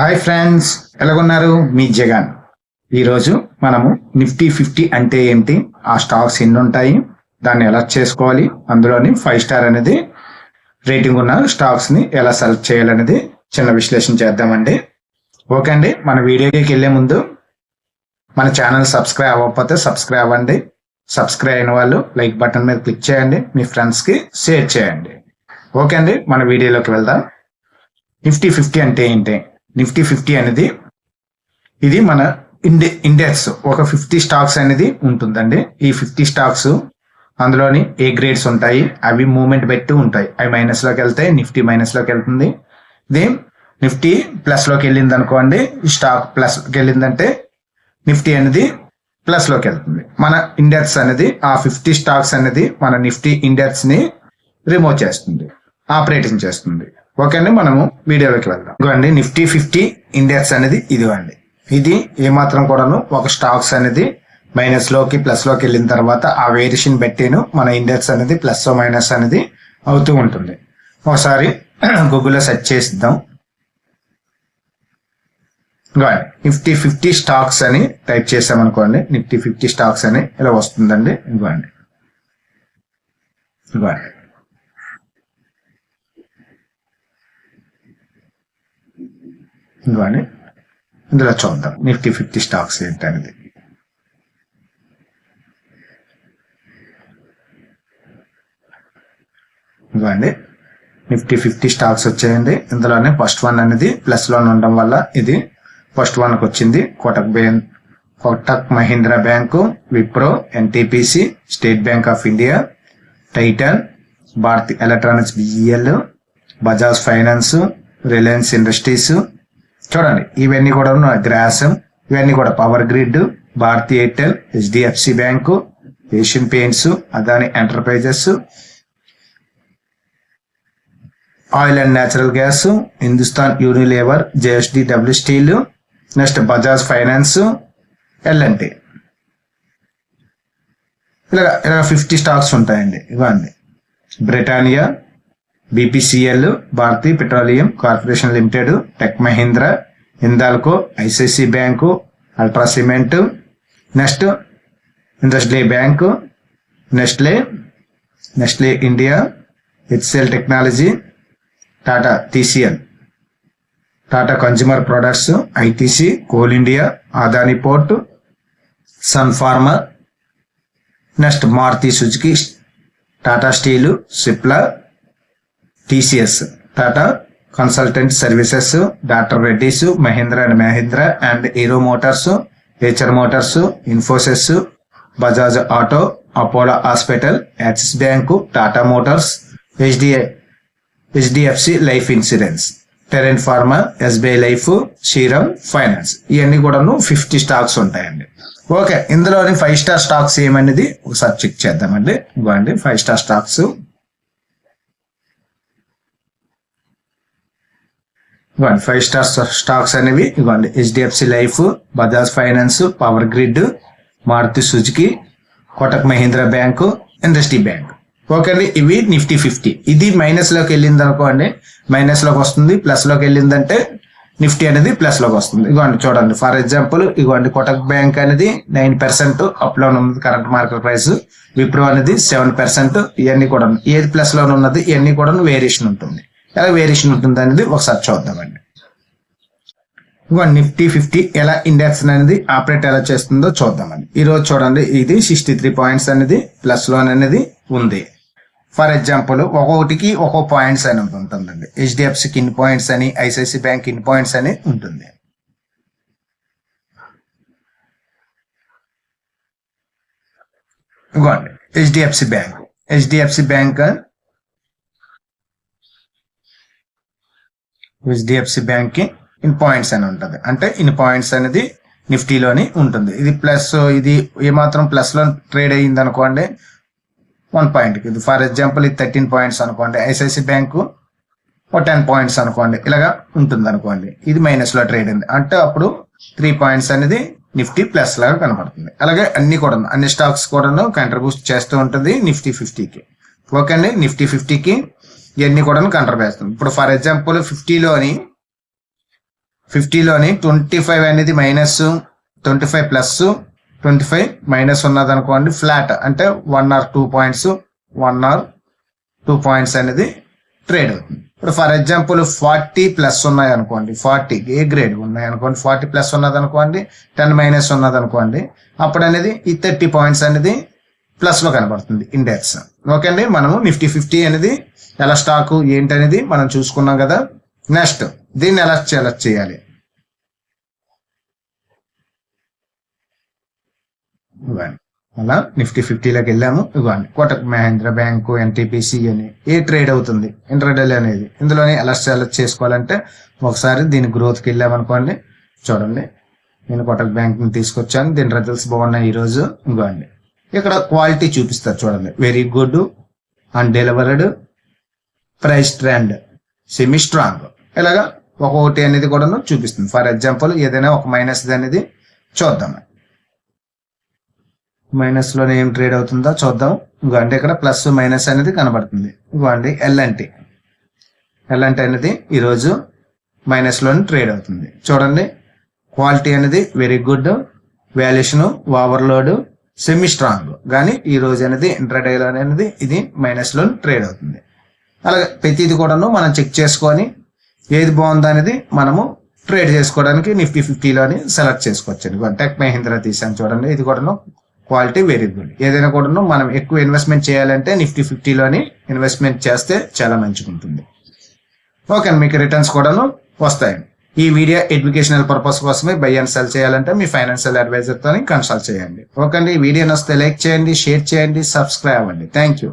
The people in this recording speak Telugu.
హాయ్ ఫ్రెండ్స్ ఎలాగున్నారు? మీ జగన్. ఈరోజు మనము నిఫ్టీ ఫిఫ్టీ అంటే ఏంటి? ఆ స్టాక్స్ ఎన్ని ఉంటాయి దాన్ని ఎలా చేసుకోవాలి? అందులోని ఫైవ్ స్టార్ అనేది రేటింగ్ ఉన్న స్టాక్స్ని ఎలా సెలెక్ట్ చేయాలనేది చిన్న విశ్లేషణ చేద్దామండి. ఓకే అండి మన వీడియోకి వెళ్ళే ముందు మన ఛానల్ సబ్స్క్రైబ్ అవ్వకపోతే సబ్స్క్రైబ్ అవ్వండి. సబ్స్క్రైబ్ అయిన వాళ్ళు లైక్ బటన్ మీద క్లిక్ చేయండి. మీ ఫ్రెండ్స్కి షేర్ చేయండి. ఓకే అండి మన వీడియోలోకి వెళ్దాం. నిఫ్టీ ఫిఫ్టీ అంటే ఏంటి? నిఫ్టీ ఫిఫ్టీ అనేది ఇది మన ఇండి ఇండెక్స్ ఒక ఫిఫ్టీ స్టాక్స్ అనేది ఉంటుందండి. ఈ ఫిఫ్టీ స్టాక్స్ అందులోని ఏ గ్రేడ్స్ ఉంటాయి అవి మూమెంట్ పెట్టి ఉంటాయి. అవి మైనస్లోకి వెళ్తాయి నిఫ్టీ మైనస్లోకి వెళ్తుంది. ఇది నిఫ్టీ ప్లస్లోకి వెళ్ళింది అనుకోండి ఈ స్టాక్ ప్లస్ వెళ్ళిందంటే నిఫ్టీ అనేది ప్లస్లోకి వెళ్తుంది. మన ఇండెక్స్ అనేది ఆ ఫిఫ్టీ స్టాక్స్ అనేది మన నిఫ్టీ ఇండెక్స్ని రిమూవ్ చేస్తుంది ఆపరేటింగ్ చేస్తుంది. ఓకే అండి మనము వీడియోలోకి వెళ్దాం. ఇదిగోండి నిఫ్టీ ఫిఫ్టీ ఇండెక్స్ అనేది ఇదిగోండి. ఇది ఏమాత్రం కూడాను ఒక స్టాక్స్ అనేది మైనస్లోకి ప్లస్లోకి వెళ్ళిన తర్వాత ఆ వేరియేషన్ బట్టిను మన ఇండెక్స్ అనేది ప్లస్ మైనస్ అనేది అవుతూ ఉంటుంది. ఒకసారి గూగుల్లో సెర్చ్ చేసిద్దాం. ఇదిగోండి నిఫ్టీ ఫిఫ్టీ స్టాక్స్ అని టైప్ చేసామనుకోండి నిఫ్టీ ఫిఫ్టీ స్టాక్స్ అని ఇలా వస్తుందండి. ఇదిగోండి. ఇదిగోండి. ఇదిగోండి ఇందులో చూద్దాం. నిఫ్టీ ఫిఫ్టీ స్టాక్స్ ఏంటనేది. ఇవ్వండి నిఫ్టీ ఫిఫ్టీ స్టాక్స్ వచ్చాయండి. ఇందులోనే ఫస్ట్ వన్ అనేది ప్లస్లో ఉండడం వల్ల ఇది ఫస్ట్ వన్కి వచ్చింది. Kotak bank Kotak Mahindra bank Wipro NTPC state bank of India Titan Bharati electronics BEL Bajaj finance Reliance industries చూడండి ఇవన్నీ కూడా గ్రాసం ఇవన్నీ కూడా power grid Bharati Airtel HDFC bank Asian paints Adani enterprises oil and natural gas Hindustan Unilever JSD W steel next Bajaj finance L N T ఇలా ఇలా ఫిఫ్టీ స్టాక్స్ ఉంటాయండి ఇవన్నీ. Britannia BPCL Bharati petroleum corporation limited tech Mahindra Hindalco ICICI bank ultra cement next industry bank Nestle Nestle India HCL technology Tata TCL. Tata consumer products ITC coal India Adani port sun pharma next Maruti Suzuki Tata steel Cipla TCS Tata consultant services doctor Reddy's Mahindra and Mahindra and Hero motors HR motors Infosys Bajaj auto Apollo hospital axis bank Tata motors HDI HDFC life insurance Torrent pharma SBI life Shriram finance. ఇవన్నీ కూడాను ఫిఫ్టీ స్టాక్స్ ఉంటాయండి. ఓకే ఇందులోని ఫైవ్ స్టార్ స్టాక్స్ ఏమనేది ఒకసారి చెక్ చేద్దామండి. ఇవ్వండి ఫైవ్ స్టార్ స్టాక్స్. ఇవ్వండి. ఫైవ్ స్టార్ స్టాక్స్ అనేవి ఇవ్వండి. HDFC life Bajaj finance power grid Maruti Suzuki Kotak Mahindra bank industry bank okay అండి ఇవి నిఫ్టీ ఫిఫ్టీ ఇది మైనస్లోకి వెళ్ళింది అనుకోండి మైనస్లోకి వస్తుంది ప్లస్లోకి వెళ్ళిందంటే నిఫ్టీ అనేది ప్లస్లోకి వస్తుంది. ఇగోండి చూడండి. ఫర్ ఎగ్జాంపుల్ ఇగోండి కోటక్ బ్యాంక్ అనేది నైన్ పర్సెంట్ అప్లోన్ ఉంది కరెంట్ మార్కెట్ ప్రైస్ విప్రో అనేది సెవెన్ పర్సెంట్ ఇవన్నీ కూడా ఏది ప్లస్లో ఉన్నది ఇవన్నీ కూడా వేరియేషన్ ఉంటుంది. ఎలా వేరియేషన్ ఉంటుంది అనేది ఒకసారి చూద్దామండి. ఇవ్వండి నిఫ్టీ ఫిఫ్టీ ఎలా ఇండెక్స్ అనేది ఆపరేట్ ఎలా చేస్తుందో చూద్దామండి. ఈ రోజు చూడండి ఇది సిక్స్టీ త్రీ పాయింట్స్ అనేది ప్లస్ లోన్ అనేది ఉంది. ఫర్ ఎగ్జాంపుల్ ఒక్కొక్కటికి ఒక్కో పాయింట్స్ అని ఉంటుందండి. హెచ్డిఎఫ్సికి ఇన్ పాయింట్స్ అని ఐసిఐసి బ్యాంక్ ఇన్ పాయింట్స్ అని ఉంటుంది. ఇవ్వండి HDFC bank HDFC bank HDFC బ్యాంక్కి ఇన్ పాయింట్స్ అని ఉంటుంది. అంటే ఇన్ పాయింట్స్ అనేది నిఫ్టీలోని ఉంటుంది. ఇది ప్లస్ ఇది ఏమాత్రం ప్లస్లో ట్రేడ్ అయ్యింది అనుకోండి వన్ పాయింట్ ఇది ఫర్ ఎగ్జాంపుల్ ఇది థర్టీన్ పాయింట్స్ అనుకోండి. ఐసిఐసి బ్యాంకు ఒక టెన్ పాయింట్స్ అనుకోండి. ఇలాగా ఉంటుంది అనుకోండి. ఇది మైనస్లో ట్రేడ్ అయింది. అంటే అప్పుడు త్రీ పాయింట్స్ అనేది నిఫ్టీ ప్లస్ లాగా కనబడుతుంది. అలాగే అన్ని కూడా అన్ని స్టాక్స్ కూడాను కంట్రిబ్యూట్ చేస్తూ ఉంటుంది నిఫ్టీ ఫిఫ్టీకి ఓకే అండి? నిఫ్టీ ఫిఫ్టీకి ఇవన్నీ కూడా కంటర్ చేస్తాం ఇప్పుడు ఫర్ ఎగ్జాంపుల్ ఫిఫ్టీలోని ఫిఫ్టీలోని ట్వంటీ ఫైవ్ అనేది minus twenty five plus twenty five minus ఉన్నది అనుకోండి ఫ్లాట్ అంటే one or two points one or two points అనేది ట్రేడ్ ఇప్పుడు ఫర్ ఎగ్జాంపుల్ ఫార్టీ ప్లస్ ఉన్నాయి అనుకోండి ఫార్టీ ఏ గ్రేడ్ ఉన్నాయి అనుకోండి ఫార్టీ ప్లస్ ఉన్నది అనుకోండి టెన్ మైనస్ ఉన్నది అనుకోండి అప్పుడు అనేది ఈ థర్టీ పాయింట్స్ అనేది ప్లస్లో కనబడుతుంది ఇండెక్స్ ఓకే అండి? మనము నిఫ్టీ ఫిఫ్టీ అనేది ఎలా స్టాకు ఏంటి అనేది మనం చూసుకున్నాం కదా. నెక్స్ట్ దీన్ని ఎలా ఎలా చేయాలి? ఇవ్వండి. అలా నిఫ్టీ ఫిఫ్టీలోకి వెళ్ళాము. ఇవ్వండి. కోటక్ మహేంద్ర బ్యాంకు ఎన్టీపీసీ అని ఏ ట్రేడ్ అవుతుంది? ఇంటర్డెల్ అనేది. ఇందులోనే ఎలా సెలెక్ట్ చేసుకోవాలంటే ఒకసారి దీని గ్రోత్కి వెళ్ళామనుకోండి చూడండి. నేను కోటక్ బ్యాంక్ని తీసుకొచ్చాను. దీని రిజల్ట్స్ బాగున్నాయి ఈరోజు. ఇవ్వండి. ఇక్కడ క్వాలిటీ చూపిస్తారు చూడండి. Very good and delivered price trend semi strong ఇలాగా ఒక్కొక్కటి అనేది కూడా చూపిస్తుంది. ఫర్ ఎగ్జాంపుల్ ఏదైనా ఒక మైనస్ అనేది చూద్దాం. మైనస్లోనే ఏం ట్రేడ్ అవుతుందో చూద్దాం. ఇంకోండి ఇక్కడ ప్లస్ మైనస్ అనేది కనబడుతుంది. ఇంకోండి ఎల్ఎన్టి ఎల్ఎన్టీ అనేది ఈరోజు మైనస్లోనే ట్రేడ్ అవుతుంది. చూడండి. క్వాలిటీ అనేది very good valuation overload semi strong కానీ ఈ రోజు అనేది ఇంట్రాడేలో అనేది ఇది మైనస్లో ట్రేడ్ అవుతుంది. అలాగే ప్రతిది కూడాను మనం చెక్ చేసుకొని ఏది బాగుందనేది మనము ట్రేడ్ చేసుకోవడానికి నిఫ్టీ ఫిఫ్టీలోని సెలెక్ట్ చేసుకోవచ్చు టెక్ మహీంద్రా తీసాను చూడండి. ఇది కూడాను క్వాలిటీ వేరియబుల్. ఏదైనా కూడాను మనం ఎక్కువ ఇన్వెస్ట్మెంట్ చేయాలంటే నిఫ్టీ ఫిఫ్టీలోని ఇన్వెస్ట్మెంట్ చేస్తే చాలా మంచిగా ఉంటుంది ఓకే మీకు రిటర్న్స్ కూడాను వస్తాయి ఈ వీడియో ఎడ్యుకేషనల్ పర్పస్ కోసమే బై అండ్ సెల్ చేయాలంటే మీ ఫైనాన్షియల్ అడ్వైజర్తో కన్సల్ట్ చేయండి. ఓకే అండి ఈ వీడియో నొస్తే లైక్ చేయండి షేర్ చేయండి సబ్స్క్రైబ్ అండి థ్యాంక్ యూ.